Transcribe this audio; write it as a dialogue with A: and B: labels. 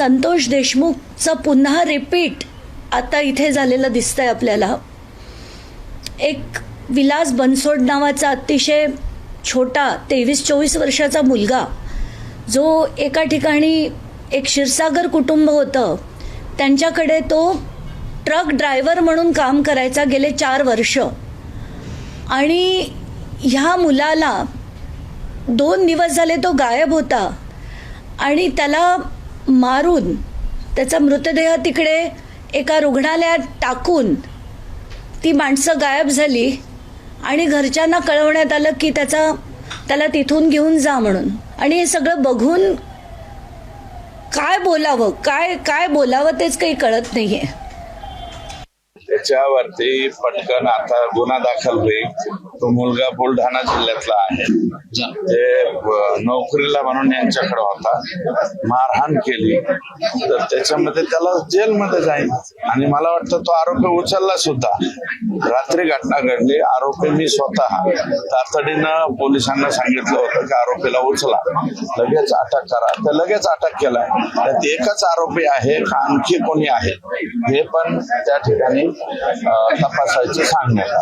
A: संतोष देशमुखचं पुन्हा रिपीट आता इथे झालेलं दिसतंय आपल्याला. एक विलास बनसोड नावाचा अतिशय छोटा तेवीस चोवीस वर्षाचा मुलगा जो एका ठिकाणी एक क्षीरसागर कुटुंब होतं. त्यांच्याकडे तो ट्रक ड्रायव्हर म्हणून काम करायचा गेले चार वर्ष. आणि ह्या मुलाला दोन दिवस झाले तो गायब होता. आणि त्याला मारून त्याचा मृतदेह तिकडे एका रुग्णालयात टाकून ती माणसं गायब झाली आणि घरच्यांना कळवण्यात आलं की त्याचा त्याला तिथून घेऊन जा म्हणून. आणि हे सगळं बघून काय बोलावं? काय काय बोलावं तेच काही कळत नाही आहे
B: त्याच्यावरती पटकन आता गुन्हा दाखल होईल. तो मुलगा बुलढाणा जिल्ह्यातला आहे. ते नोकरीला म्हणून यांच्याकडे होता. मारहाण केली. तर त्याच्यामध्ये त्याला जेलमध्ये जाईल आणि मला वाटतं तो आरोपी उचलला सुद्धा. रात्री घटना घडली. आरोपी मी स्वतः. तातडीनं पोलिसांना सांगितलं होतं की आरोपीला उचला. लगेच अटक करा. तर लगेच अटक केलाय त्यात एकच आरोपी आहे का आणखी कोणी आहे? हे पण त्या ठिकाणी तपासायचे सांगण्यात आलं.